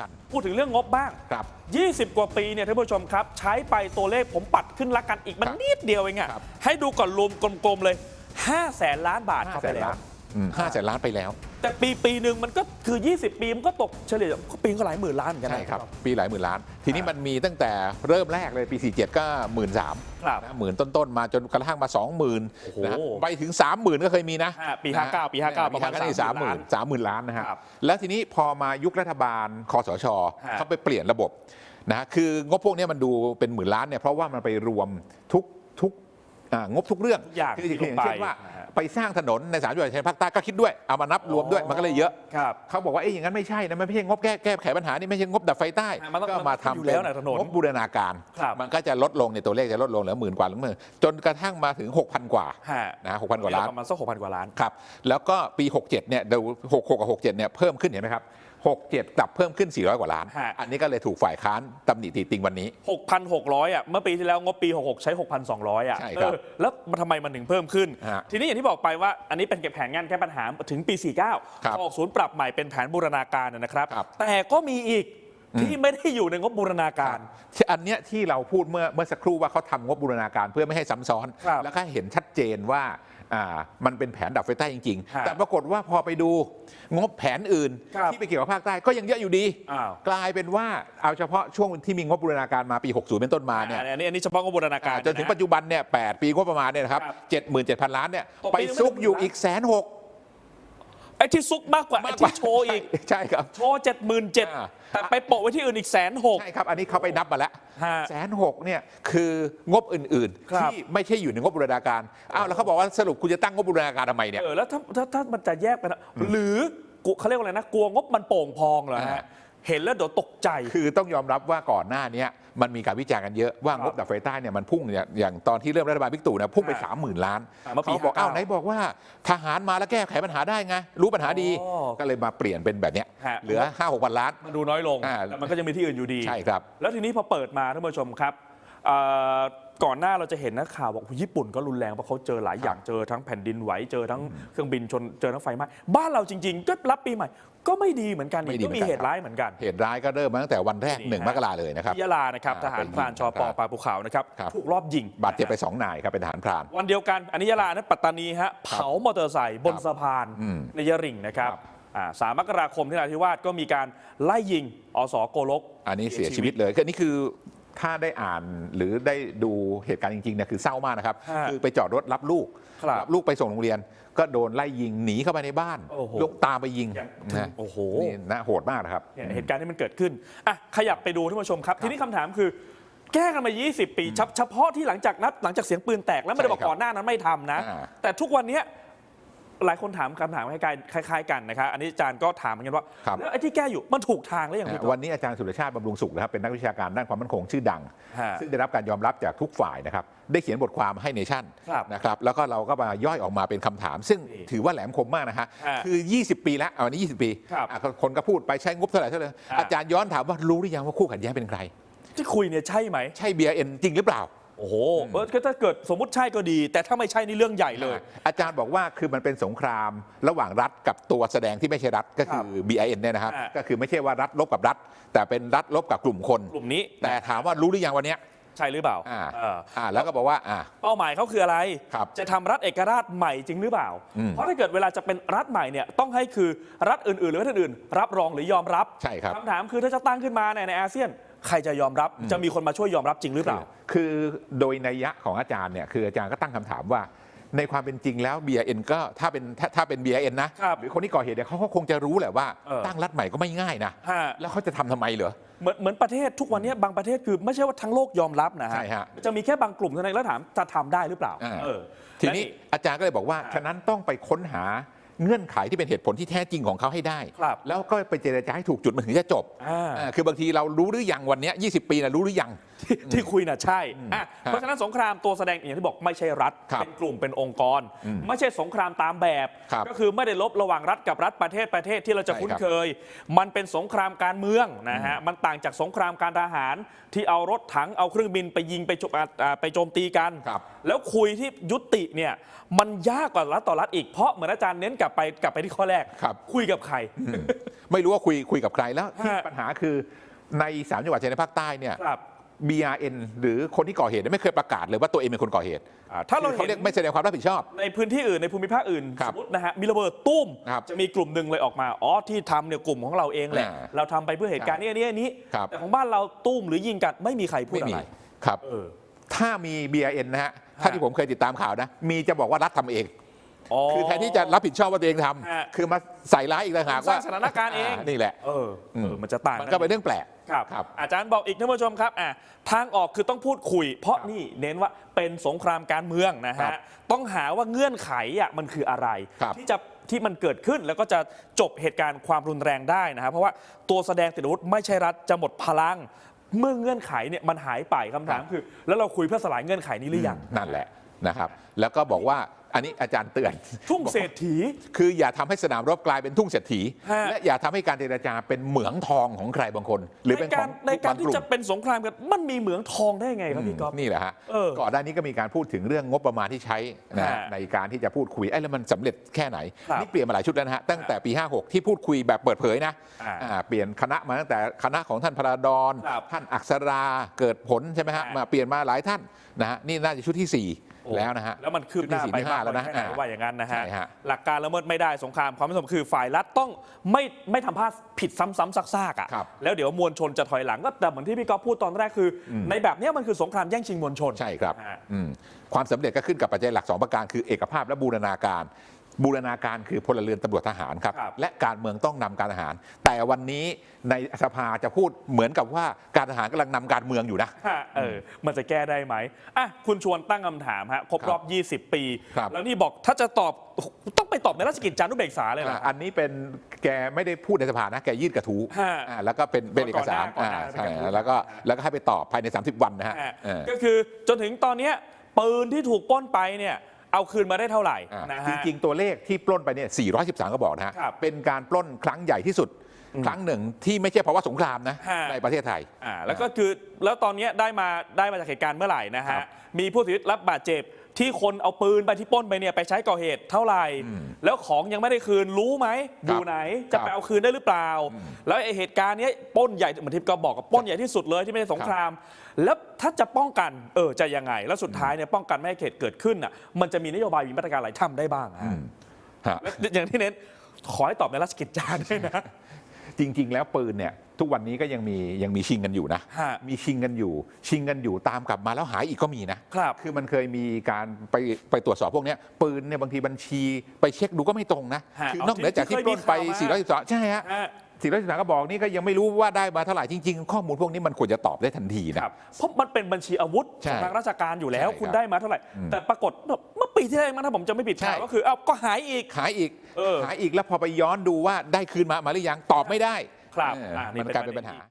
กัน พูดถึงเรื่องงบบ้างครับ 20 กว่าปีเนี่ยท่านผู้ชมครับ ใช้ไปตัวเลขผมปัดขึ้นละกันอีกมันครับนิดเดียวเองอะครับ ให้ดูก่อนรวมกลมๆเลย 5 แสนล้านบาทเข้าไปแล้ว ห้าแสนล้านไปแล้ว แต่ปีปีหนึ่งมันก็คือ 20 ปีมันก็ตกเฉลี่ยก็ปีก็หลายหมื่นล้านเหมือนกันนะใช่ครับ ปีหลายหมื่นล้าน ทีนี้มันมีตั้งแต่เริ่มแรกเลยปี 47 ก็หมื่นสามครับ นะหมื่นต้น ๆ มาจนกระทั่งมา20,000โอ้โห นะฮะไปถึง 30,000 ก็เคยมีนะอ่าปีนะฮะ59ปี59ประมาณปี59 30,000สามหมื่นสามหมื่นล้านนะฮะครับแล้วทีนี้พอมายุครัฐบาลคอสชฮะ เขาไปเปลี่ยนระบบนะคืองบพวกเนี้ยมันดูเป็นหมื่นล้านเนี่ยเพราะว่ามันไปรวมทุกทุก อ่างบทุกเรื่องทุกอย่างคือที่อลย่างงไปเช่นว่านะฮะ ไปสร้างถนนในสามจังหวัดชายแดนภาคใต้ก็คิดด้วยเอามานับรวมด้วยมันก็เลยเยอะ ครับ เขาบอกว่าเอ้ยอย่างนั้นไม่ใช่นะมันไม่ใช่งบแก้แก้ไขปัญหานี่ไม่ใช่งบดับไฟใต้อะมันต้องก็มามันอยู่ทำแล้เป็วนะถนนงบบูรณาการ ครับมันก็จะลดลงในตัวเลขจะลดลงเหลือหมื่นกว่าหรือหมื่นจนกระทั่งมาถึง 6,000 กว่าฮะ นะ6,000กว่าล้าน ประมาณสัก6,000กว่าล้าน ครับแล้วก็ปี 67เนี่ยดู66กับ67เนี่ยเพิ่มขึ้นเห็นไหมครับ 67 กลับเพิ่มขึ้น 400 กว่าล้าน ฮะ อันนี้ก็เลยถูกฝ่ายค้านตำหนิติติงวันนี้ 6,600อะเมื่อปีที่แล้วงบปี 66 ใช้ 6,200อะใช่ครับเออแล้วมันทำไมมันถึงเพิ่มขึ้น ฮะทีนี้อย่างที่บอกไปว่าอันนี้เป็นแผนงานแก้ปัญหาถึงปี 49ครับออกศูนย์ปรับใหม่เป็นแผนบูรณาการนะครับ ครับ แต่ก็มีอีกที่ไม่ได้อยู่ในงบบูรณาการ ที่อันเนี้ยที่เราพูดเมื่อเมื่อสักครู่ว่าเขาทำงบบูรณาการเพื่อไม่ให้ซ้ำซ้อน ครับแล้วก็เห็นชัดเจนว่าอ่า มันเป็นแผนดับไฟใต้จริงฮะๆแต่ปรากฏว่าพอไปดูงบแผนอื่นครับที่ไปเกี่ยวกับภาคใต้ก็ยังเยอะอยู่ดีอ้าวกลายเป็นว่าเอาเฉพาะช่วงที่มีงบบูรณาการมาปี 60 เป็นต้นมาเนี่ยอันนี้อันนี้เฉพาะงบบูรณาการอ่าจนถึงปัจจุบันเนี่ย8ปีงบประมาณเนี่ยนะครับครับ77,000 ล้านเนี่ยตกไปปีนึงซุกอยู่ไม่ถึงอีกแสนหก ไอ้ที่ซุกมากกว่าไอ้ที่โชว์อีก ใช่ครับ โชว์77,000อ่า แต่ไปโปะไว้ที่อื่นอีกแสนหก ใช่ครับ อันนี้เขาไปนับมาแล้วฮะแสนหกเนี่ยคืองบอื่นครัๆบที่ไม่ใช่อยู่ในงบบูรณาการอ้าวแล้วเขาบอกว่าสรุปคุณจะตั้งงบบูรณาการทำไมเนี่ย เออแล้วถ้าถ้าถ้ามันจะแยกไปนะหรือกูเขาเรียกว่าอะไรนะกลัวงบมันโป่งพองเหรอฮะ อ่า เห็นแล้วเดี๋ยวตกใจ คือต้องยอมรับว่าก่อนหน้าเนี้ยมันมีการวิจารณ์กันเยอะว่าครับงบดับไฟใต้เนี่ยมันพุ่งเนี่ยอย่างตอนที่เริ่มรัฐบาลบิ๊กตู่เนี่ยพุ่งไปอ่าสามหมื่นล้านอ่าเมื่อปีเขาบอก59อ้าวไหนบอกว่าทหารมาแล้วแก้ไขปัญหาได้ไงรู้ปัญหาดีอ๋อ ก็เลยมาเปลี่ยนเป็นแบบเนี้ยฮะเหลือห้าหกพันล้าน มันดูน้อยลง อ่าแต่มันก็ยังมีที่อื่นอยู่ดี ใช่ครับ แล้วทีนี้พอเปิดมาท่านผู้ชมครับเอ่อ ก่อนหน้าเราจะเห็นนักข่าวบอกญี่ปุ่นก็รุนแรงเพราะเขาเจอหลายอย่างเจอทั้งแผ่นดินไหวเจอทั้งเครื่องบินชนเจอทั้งไฟไหม้บ้านเราจริงๆก็รับปีใหม่ ก็ไม่ดีเหมือนกันไม่ดีก็มีเหมือนกันเหตุร้ายเหมือนกัน เหตุร้ายก็เริ่มมาตั้งแต่วันแรกนี่หนึ่งฮะมกราเลยนะครับที่ยะลานะครับอ่าทหารพรานชอปอครับปลาภูเขานะครับครับถูกรอบยิงบาดเจ็บไปสองนายครับเป็นทหารพราน วันเดียวกันอันนี้ยะลานั้นปัตตานีฮะเผามอเตอร์ไซค์บนครับสะพานอืมในยะริ่งนะครับครับอ่าสามมกราคมที่นราธิวาสก็มีการไล่ยิงอสโกลก อันนี้เสียชีวิตเลยคืออันนี้คือ ถ้าได้อ่านหรือได้ดูเหตุการณ์จริงๆเนี่ยคือเศร้ามากนะครับ ฮะคือไปจอดรถรับลูกครับรับลูกไปส่งโรงเรียน ก็โดนไล่ยิงหนีเข้าไปในบ้านโอ้โหลูกตามไปยิงอย่างนะโอ้โห นี่นะโหดมากนะครับ เนี่ยเหตุการณ์ที่มันเกิดขึ้นอะขยับไปดูท่านผู้ชมครับ ทีนี้คำถามคือ แก้กันมา 20 ปีเฉเฉพาะที่หลังจากนับหลังจากเสียงปืนแตกแล้วไม่ได้บอกใช่ครับก่อนหน้านั้นไม่ทำนะ อ่า แต่ทุกวันเนี้ย หลายคนถามคำถามคล้ายๆคล้ายๆกันนะครับอันนี้อาจารย์ก็ถามเหมือนกันว่าครับ แล้วไอ้ที่แก้อยู่มันถูกทางหรือยังพี่นะต้นวันนี้อาจารย์สุรชาติบำรุงสุขนะครับเป็นนักวิชาการด้านความมั่นคงชื่อดัง ฮะซึ่งได้รับการยอมรับจากทุกฝ่ายนะครับ ได้เขียนบทความให้เนชั่นครับนะครับแล้วก็เราก็มาย่อยออกมาเป็นคำถาม ซึ่งนี่ถือว่าแหลมคมมากนะฮะฮะคือ 20 ปีแล้วเอาอันนี้ 20 ปีครับอะคนก็พูดไปใช้งบเท่าไหร่เท่าไหร่ฮะอาจารย์ย้อนถามว่ารู้หรือยังว่าคู่ขัดแย้งเป็นใคร ที่คุยเนี่ยใช่ไหม ใช่ BRN จริงหรือเปล่า โอ้โหเออก็ถ้าเกิดสมมติใช่ก็ดี แต่ถ้าไม่ใช่นี่เรื่องใหญ่เลย อาจารย์บอกว่าคือมันเป็นสงครามระหว่างรัฐกับตัวแสดงที่ไม่ใช่รัฐก็คือ BIN เนี่ยนะครับ อ่า ก็คือไม่ใช่ว่ารัฐลบกับรัฐ แต่เป็นรัฐลบกับกลุ่มคน กลุ่มนี้แต่ถามว่ารู้หรือยังวันเนี้ยใช่หรือเปล่าอ่าเอออ่าแล้วก็บอกว่าอ่า เป้าหมายเขาคืออะไร ครับจะทำรัฐเอกราชใหม่จริงหรือเปล่า อืมเพราะถ้าเกิดเวลาจะเป็นรัฐใหม่เนี่ยต้องให้คือรัฐอื่นๆ หรือประเทศอื่นรับรองหรือ ยอมรับใช่ครับ คำถามคือถ้าจะตั้งขึ้นมาในในอาเซียน ใครจะยอมรับจะมีคนมาช่วยยอมรับจริงหรือเปล่า คือโดยนัยยะของอาจารย์เนี่ยคืออาจารย์ก็ตั้งคำถามว่า ในความเป็นจริงแล้ว BIN ก็ถ้าเป็นถ้าถ้าเป็น BIN นะ ครับหรือคนที่ก่อเหตุเนี่ยเขาก็คงจะรู้แหละว่า เออตั้งรัฐใหม่ก็ไม่ง่ายนะ ฮะ แล้วเขาจะทำทำไมเหรอ เหมือนเหมือนประเทศทุกวันนี้บางประเทศคือไม่ใช่ว่าทั้งโลกยอมรับนะฮะใช่ฮะ จะมีแค่บางกลุ่มเท่านั้นแล้วถามจะทำได้หรือเปล่าอ่าเออทีนี้อาจารย์ก็เลยบอกว่า อ่า ฉะนั้นต้องไปค้นหา เงื่อนไขที่เป็นเหตุผลที่แท้จริงของเขาให้ได้ ครับแล้วก็ไปเจรจาให้ถูกจุดมันถึงจะจบอ่า อ่าคือบางทีเรารู้หรือยังวันเนี้ย20 ปีนะรู้หรือยัง ที่ที่คุยน่ะใช่อะฮะเพราะฉะนั้นสงครามตัวแสดงอย่างที่บอกไม่ใช่รัฐ ครับเป็นกลุ่มเป็นองค์กรอืมไม่ใช่สงครามตามแบบ ครับก็คือไม่ได้ลบระหว่างรัฐกับรัฐประเทศประเทศที่เราจะใช่คุ้นครับ เคย มันเป็นสงครามการเมืองนะฮะมันต่างจากสงครามการทหาร ที่เอารถถังเอาเครื่องบินไปยิงไปโจมอ่าอ่าไปโจมตีกัน ครับ แล้วคุยที่ยุติเนี่ยมันยากกว่ารัฐต่อรัฐอีกเพราะเหมือนอาจารย์เน้นกลับลับไปกลับไปที่ข้อแรกครับ คุยกับใคร ไม่รู้ว่าคุยคุยกับใครแล้วที่ฮะ ปัญหาคือในสามจังหวัดชายแดนภาคใต้เนี่ย ครับ BRN หรือคนที่ก่อเหตุเนี่ยไม่เคยประกาศเลยว่าตัวเองเป็นคนก่อเหตุอ่าถ้าเราเขาเห็เรียนกไม่แสดงความรับผิดชอบ ในพื้นที่อื่นในภูมิภาคอื่นครัสบมมตินะฮะมีระเบิดตุ้ม ครับจะมีกลุ่มหนึ่งเลยออกมาอ๋อที่ทำเนี่ยกลุ่มของเราเองแหละ อ่าเราทำไปเพื่อเหตุการณ์นี้อันนี้อันนี้ ครับ แต่ของบ้านเราตุ้มหรือยิงกันไม่มีใครพูดไม่อะมีไรครับ เออ ถ้ามี BRN นะฮะถ้าที่ผมเคยติดตามข่าวนะ มีจะบอกว่ารัฐทำเอง คือแทนที่จะรับผิดชอบว่าตัวเองทฮะำคือมาใส่ร้ายอีกต่างหากสร้าว่างสถานการณ์เองนี่แหละ เออเออมันจะต่างมันก็เป็นเรื่องแปลก ครับ ครับ อาจารย์บอกอีกท่านผู้ชมครับอะทางออกคือต้องพูดคุย เพราะนี่เน้นว่าเป็นสงครามการเมืองนะครัฮะ บต้องหาว่าเงื่อนไขอะมันคืออะไร ครับที่จะที่มันเกิดขึ้นแล้วก็จะจบเหตุการณ์ความรุนแรงได้นะฮะเพราะว่าตัวแสดงติดอาวุธไม่ใช่รัฐจะหมดพลัง เมื่อเงื่อนไขเนี่ยมันหายไปคำถามคือ แล้วเราคุยเพื่อสลายเงื่อนไขนี้หรือยัง นั่นแหละนะครับ แล้วก็บอกว่า อันนี้อาจารย์เตือน ทุ่งเศรษฐี คืออย่าทำให้สนามรบกลายเป็นทุ่งเศรษฐีฮะและอย่าทำให้การเจรจาเป็นเหมืองทองของใครบางคน หรือในเป็นขกาอรงในการบงที่ลุ่มจะเป็นสงครามกันมันมีเหมืองทองได้ไงครับพี่ก๊อฟนี่แหละฮะเออก่อนหน้านี้ก็มีการพูดถึงเรื่องงบประมาณที่ใช้นะฮะฮะในการที่จะพูดคุยไอ้ยแล้วมันสำเร็จแค่ไหนครับนี่เปลี่ยนมาหลายชุดแล้วนะฮะตั้งแต่ปี 56 ที่พูดคุยแบบเปิดเผยนะอ่าอ่าเปลี่ยนคณะมาตั้งแต่คณะของท่านพระดอนครับท่านอักษราเกิดผลใช่ไหมฮะอ่ามมาเปลี่ยนมาหลายท่านนะฮะนี่น่าจะชุดที่สี่โอ้แล้วนะฮะแล้วมันคืบหน้าชุดที่สี่ไปที่ห้าแล้วนะมกอยแค่ไหอ่าว่าอย่างนั้นนะฮะใช่ฮะหลักการละเมิดไม่ได้สงครามความไม่สมคือฝ่ายรัฐต้องไม่ไม่ทำพลาดผิดซ้ำๆซากๆอะครับแล้วเดี๋ยวมวลชนจะถอยหลังก็แต่เหมือนที่พี่ก๊อฟพูดตอนแรกคืออในแบบเนี้ยมันคือสงครามแย่งชิงมวลชนใช่ครับฮะอืมความสำเร็จก็ขึ้นกับปัจจัยหลักสองประการคือเอกภาพและบูรณาการ บูรณาการคือพลเรือนตำรวจทหารครับ ครับและการเมืองต้องนำการทหาร แต่วันนี้ในสภาจะพูดเหมือนกับว่าการทหารกำลังนำการเมืองอยู่นะ ฮะเออ มันจะแก้ได้ไหมอะคุณชวนตั้งคำถามฮะ ครบรอบ 20 ปี ครับ แล้วนี่บอกถ้าจะตอบต้องไปตอบในราชกิจจานุเบกษาเลยเหรออ่าอันนี้เป็นแกไม่ได้พูดในสภานะ แกยื่นกระทู้ฮะอ่าแล้วก็เป็นเป็นเอกสารก่อนหน้าอ่าก่อนหน้าใช่เป็นกระทู้ แล้วก็แล้วก็ให้ไปตอบภายใน 30 วันนะฮะฮะเออ ก็คือจนถึงตอนเนี้ยปืนที่ถูกปล้นไปเนี่ย เอาคืนมาได้เท่าไหร่อ่านะจฮะ ริงๆ ตัวเลขที่ปล้นไปเนี่ย 413 ก็บอกนะฮะ ครับเป็นการปล้นครั้งใหญ่ที่สุด ครั้งหนึ่งที่ไม่ใช่เพราะว่าสงครามนะ ฮะ ในประเทศไทย อ่าแล้วก็คือแล้วตอนเนี้ยได้มาได้มาจากเหตุการณ์เมื่อไหร่นะครัฮะบ มีผู้เสียชีวิตรับบาดเจ็บ ที่คนเอาปืนไปที่ปล้นไปเนี่ยไปใช้ก่อเหตุเท่าไหร่แล้วของยังไม่ได้คืนรู้ไหมอยู่ไหนจะครับไปเอาคืนได้หรือเปล่า แล้วไอเหตุการณ์เนี้ยปล้นใหญ่เหมือนที่ก็บอกกับปล้นใหญ่ที่สุดเลยที่ไม่ได้สงคราม แล้วถ้าจะป้องกันเออจะยังไง แล้วสุดท้ายเนี่ยป้องกันไม่ให้เหตุเกิดขึ้นอะมันจะมีนโยบายมีมาตรการอะไรทำได้บ้างฮะฮะ และอย่างที่เน้นขอให้ตอบในราชกิจจาด้วยนะ จริง ๆ แล้วปืนเนี่ยทุกวันนี้ก็ยังมียังมีชิงกันอยู่นะ ฮะ มีชิงกันอยู่ ชิงกันอยู่ตามกลับมาแล้วหายอีกก็มีนะครับอมันเคยมีการไปไปตรวจสอบพวกเนี้ยปืนเนี่ยบางทีบัญชีไปเช็คดูก็ไม่ตรงนะฮะคืเอานอกเหนือจากที่ที่ปล้นไปเคยมีข่าวมา 412ใช่ฮะ ฮะ 413ก็บอกนี่ก็ยังไม่รู้ว่าได้มาเท่าไหร่จริงๆ ข้อมูลพวกนี้มันควรจะตอบได้ทันทีนะ ครับเพราะมันเป็นบัญชีอาวุธใช่ของทางราชการอยู่แล้ว ใช่คุณครับได้มาเท่าไหร่แต่ปรากฏแบบเมื่อปีที่แล้วมั้งถ้าผมจะไม่ผิดใช่ ข่าวก็คือเอ้าก็หายอีกหายอีกเออหายอีกแล้วพอไปย้อนดูว่าได้คืนมามาหรือยังตอบไม่ได้ครับเอออ่านี่มันเป็นกลายเป็นประเด็ปันญหาอีก